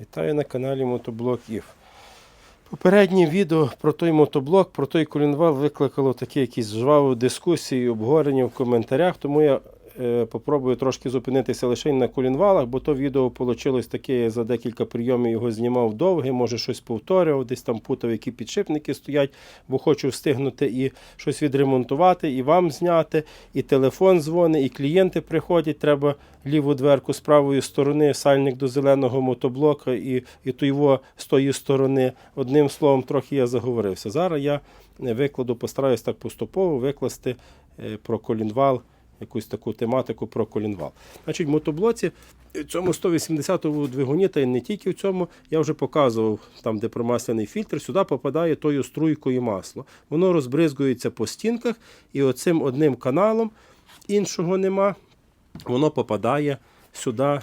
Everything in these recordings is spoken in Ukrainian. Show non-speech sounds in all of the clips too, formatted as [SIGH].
Вітаю на каналі Мотоблок Ів. Попереднє відео про той мотоблок, про той колінвал викликало такі якісь жваві дискусії, обговорення в коментарях, тому я попробую трошки зупинитися лише на колінвалах, бо то відео вийшло таке, за декілька прийомів його знімав довге, може щось повторював, десь там путав, які підшипники стоять, бо хочу встигнути і щось відремонтувати, і вам зняти, і телефон дзвонить, і клієнти приходять, треба ліву дверку з правої сторони, сальник до зеленого мотоблока і, і його з тої сторони. Одним словом, трохи я заговорився. Зараз я е, викладу, постараюсь так поступово викласти е, про колінвал, якусь таку тематику про колінвал. Значить, в мотоблоці в цьому 180-му двигуні, та й не тільки в цьому, я вже показував, там, де промасляний фільтр, сюди попадає тою струйкою масло. Воно розбризгується по стінках, і оцим одним каналом іншого нема воно попадає сюди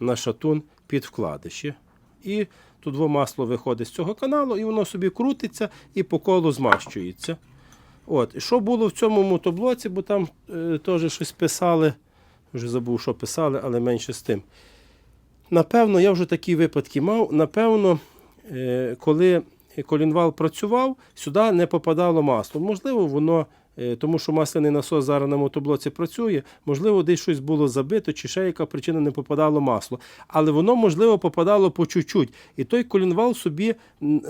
на шатун під вкладиші. І тут масло виходить з цього каналу, і воно собі крутиться і по колу змащується. От. І що було в цьому мотоблоці, бо там е, теж щось писали. Вже забув, що писали, але менше з тим. Напевно, я вже такі випадки мав. Напевно, е, коли колінвал працював, сюди не попадало масло. Можливо, воно, тому що масляний насос зараз на мотоблоці працює, можливо, десь щось було забито, чи ще яка причина не попадало масло. Але воно, можливо, попадало по чуть-чуть. І той колінвал собі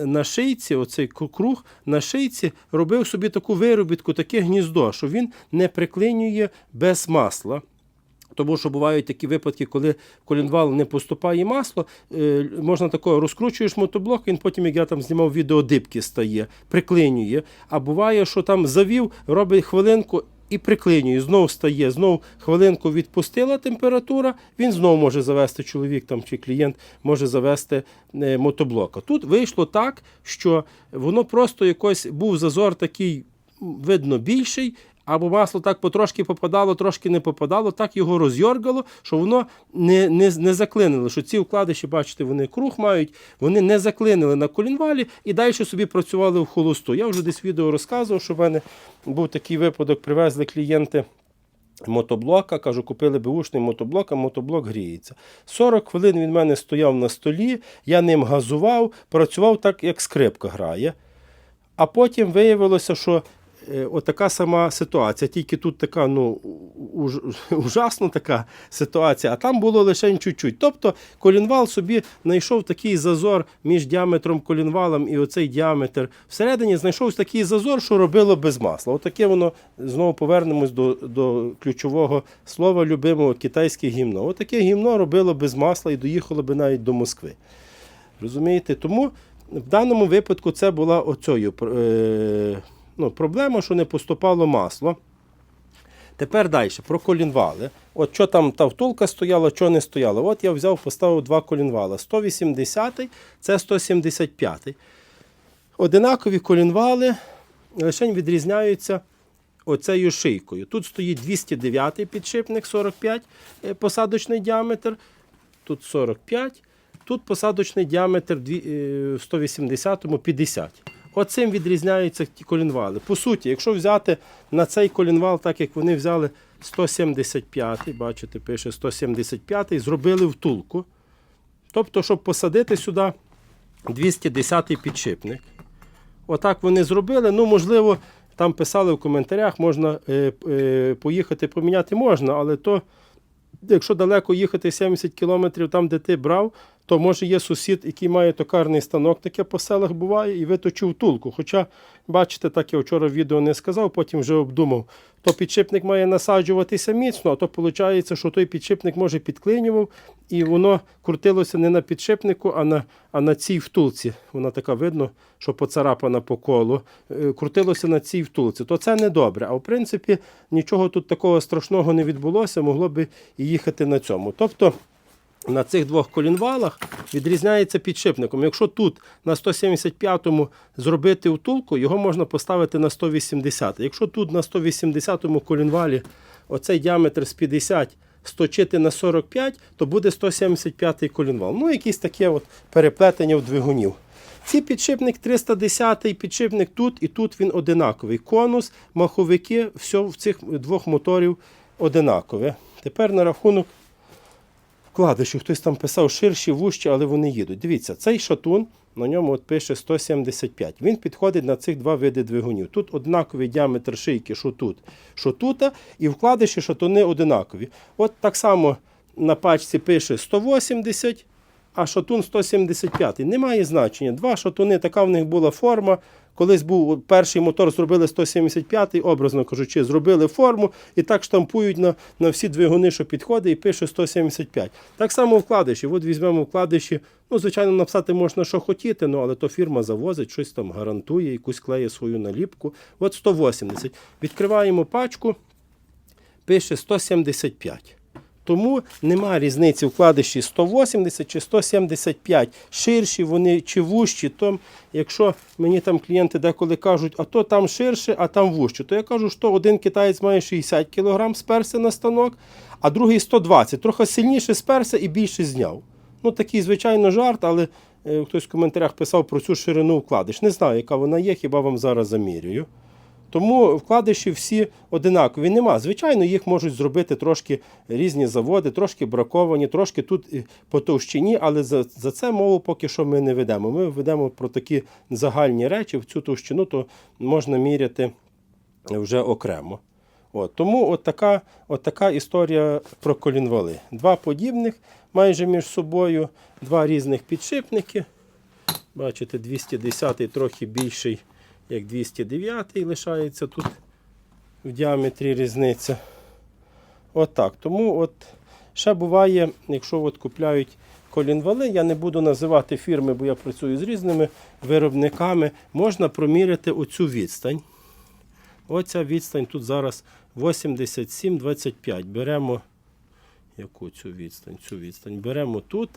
на шийці, оцей круг на шийці, робив собі таку виробітку, таке гніздо, що він не приклинює без масла. Тому що бувають такі випадки, коли в колінвал не поступає масло, е, можна такого розкручуєш мотоблок, він потім, як я там знімав відео, дибки стає, приклинює. А буває, що там завів, робить хвилинку і приклинює, знову стає, знову хвилинку відпустила температура, він знову може завести чоловік там, чи клієнт може завести е, мотоблока. Тут вийшло так, що воно просто якось був зазор такий, видно, більший. Або масло так потрошки попадало, трошки не попадало, так його розйоргало, що воно не, не, не заклинило. Що ці вкладиші, бачите, вони круг мають, вони не заклинили на колінвалі і далі собі працювали в холосту. Я вже десь відео розказував, що в мене був такий випадок, привезли клієнти мотоблока, кажу, купили беушний мотоблок, а мотоблок гріється. 40 хвилин він в мене стояв на столі, я ним газував, працював так, як скрипка грає. А потім виявилося, що отака сама ситуація, тільки тут така ну, уж, [LAUGHS] ужасна така ситуація, а там було лише чуть-чуть. Тобто колінвал собі знайшов такий зазор між діаметром колінвалом і оцей діаметр. Всередині знайшов такий зазор, що робило без масла. Отаке воно знову повернемось до, до ключового слова любимого китайське гімно. Отаке гімно робило без масла і доїхало би навіть до Москви. Розумієте? Тому в даному випадку це була оцею е, ну, проблема, що не поступало масло. Тепер далі, про колінвали. От що там та втулка стояла, що не стояла. От я взяв, поставив два колінвала. 180 це 175. Одинакові колінвали лише відрізняються оцею шийкою. Тут стоїть 209 підшипник 45 е, посадочний діаметр, тут 45, тут посадочний діаметр е, в 180 50. Оцим відрізняються ті колінвали. По суті, якщо взяти на цей колінвал, так як вони взяли 175, бачите, пише 175, зробили втулку. Тобто, щоб посадити сюди 210-й підшипник. Отак вони зробили. Ну, можливо, там писали в коментарях, можна е, е, поїхати поміняти можна, але то, якщо далеко їхати 70 кілометрів там, де ти брав, то може є сусід, який має токарний станок, таке по селах буває, і виточив тулку. Хоча, бачите, так я вчора в відео не сказав, потім вже обдумав. То підшипник має насаджуватися міцно, а то виходить, що той підшипник може підклинював, і воно крутилося не на підшипнику, а на, а на цій втулці. Вона така видно, що поцарапана по колу. Е, Крутилося на цій втулці. То це не добре. А в принципі, нічого тут такого страшного не відбулося, могло би і їхати на цьому. Тобто. На цих двох колінвалах відрізняється підшипником. Якщо тут на 175-му зробити втулку, його можна поставити на 180. Якщо тут на 180-му колінвалі оцей діаметр з 50 сточити на 45, то буде 175-й колінвал. Ну, якісь таке от переплетення в двигунів. Ці підшипник 310 підшипник тут і тут він одинаковий. Конус, маховики, все в цих двох моторів одинакове. Тепер на рахунок вкладиші. Хтось там писав ширші, вужчі, але вони їдуть. Дивіться, цей шатун, на ньому от пише 175. Він підходить на цих два види двигунів. Тут однаковий діаметр шийки, що тут, що тут, і вкладиші шатуни одинакові. От так само на пачці пише 180, а шатун 175. Немає значення. Два шатуни, така в них була форма. Колись був перший мотор, зробили 175, образно кажучи, зробили форму і так штампують на, на всі двигуни, що підходить, і пише 175. Так само вкладиші. От візьмемо вкладиші. Ну, звичайно, написати можна, що хотіти, ну, але то фірма завозить, щось там гарантує, якусь клеє свою наліпку. От 180. Відкриваємо пачку, пише 175. Тому нема різниці вкладиші 180 чи 175. Ширші вони чи вужчі. То, якщо мені там клієнти деколи кажуть, а то там ширше, а там вужче, то я кажу, що один китаєць має 60 кг сперся на станок, а другий 120. Трохи сильніше сперся і більше зняв. Ну, такий, звичайно, жарт, але е, хтось в коментарях писав про цю ширину вкладиш. Не знаю, яка вона є, хіба вам зараз замірюю. Тому вкладиші всі одинакові. Нема. Звичайно, їх можуть зробити трошки різні заводи, трошки браковані, трошки тут по товщині, але за, за це мову поки що ми не ведемо. Ми ведемо про такі загальні речі. В цю товщину то можна міряти вже окремо. От, тому от така, от така історія про колінвали. Два подібних майже між собою, два різних підшипники. Бачите, 210 трохи більший, як 209 лишається тут в діаметрі різниця. От. Тому от ще буває, якщо от купляють колінвали, я не буду називати фірми, бо я працюю з різними виробниками, можна проміряти оцю відстань. Оця відстань тут зараз 87,25. Беремо яку цю відстань? Цю відстань беремо тут,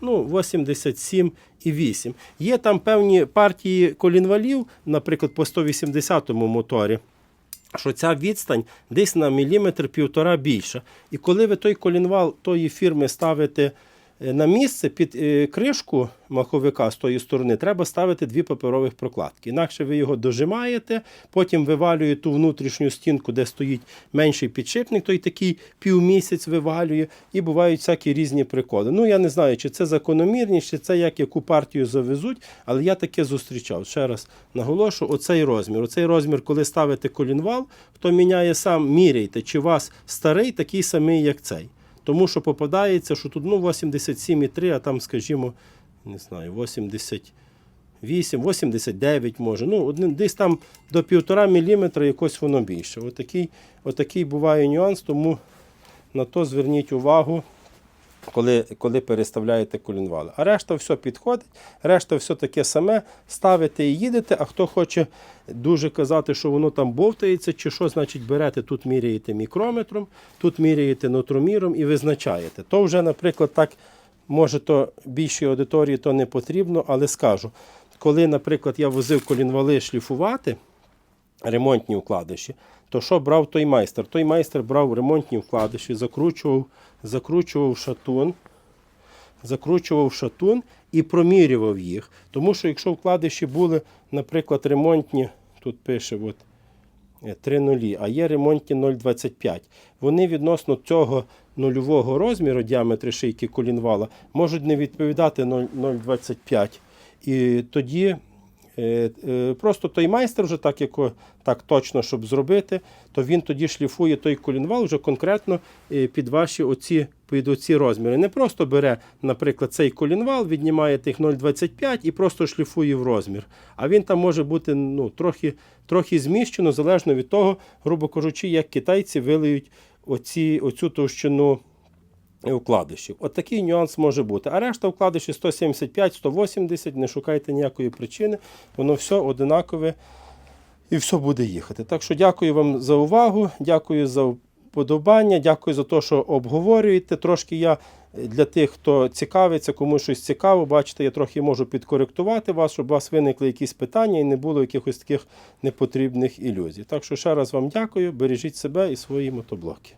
ну, 87,8. Є там певні партії колінвалів, наприклад, по 180 моторі. Що ця відстань десь на міліметр півтора більша. І коли ви той колінвал тої фірми ставите на місце під е, кришку маховика з тої сторони, треба ставити дві паперових прокладки. Інакше ви його дожимаєте, потім вивалює ту внутрішню стінку, де стоїть менший підшипник, той такий півмісяць вивалює, і бувають всякі різні приколи. Ну я не знаю, чи це закономірність, чи це як яку партію завезуть, але я таке зустрічав. Ще раз наголошу, оцей розмір. Оцей розмір, коли ставите колінвал, хто міняє сам, міряйте, чи у вас старий такий самий, як цей. Тому що попадається, що тут ну, 87,3, а там, скажімо, не знаю, 88, 89 може. Ну, один- десь там до 1,5 мм якось воно більше. Отакий, отакий буває нюанс, тому на то зверніть увагу, коли, коли переставляєте колінвали. А решта все підходить, решта все таке саме. Ставите і їдете, а хто хоче дуже казати, що воно там бовтається, чи що, значить берете, тут міряєте мікрометром, тут міряєте нутроміром і визначаєте. То вже, наприклад, так, може, то більшій аудиторії то не потрібно, але скажу, коли, наприклад, я возив колінвали шліфувати, ремонтні вкладиші, то що брав той майстер? Той майстер брав ремонтні вкладиші, закручував, закручував шатун, закручував шатун і промірював їх. Тому що якщо вкладиші були, наприклад, ремонтні, тут пише от, е, 3 нулі, а є ремонтні 0,25. Вони відносно цього нульового розміру діаметри шийки колінвала можуть не відповідати 0 0,25. І тоді е, е, просто той майстер, вже так, як, так точно, щоб зробити, то він тоді шліфує той колінвал вже конкретно е, під ваші оці, під оці розміри. Не просто бере, наприклад, цей колінвал, віднімає тих 0,25 і просто шліфує в розмір. А він там може бути ну, трохи, трохи зміщено, залежно від того, грубо кажучи, як китайці вилиють оці, оцю товщину вкладишів. От такий нюанс може бути. А решта вкладиші 175-180, не шукайте ніякої причини, воно все одинакове і все буде їхати. Так що дякую вам за увагу, дякую за вподобання, дякую за те, що обговорюєте. Трошки я для тих, хто цікавиться, кому щось цікаво, бачите, я трохи можу підкоректувати вас, щоб у вас виникли якісь питання і не було якихось таких непотрібних ілюзій. Так що ще раз вам дякую, бережіть себе і свої мотоблоки.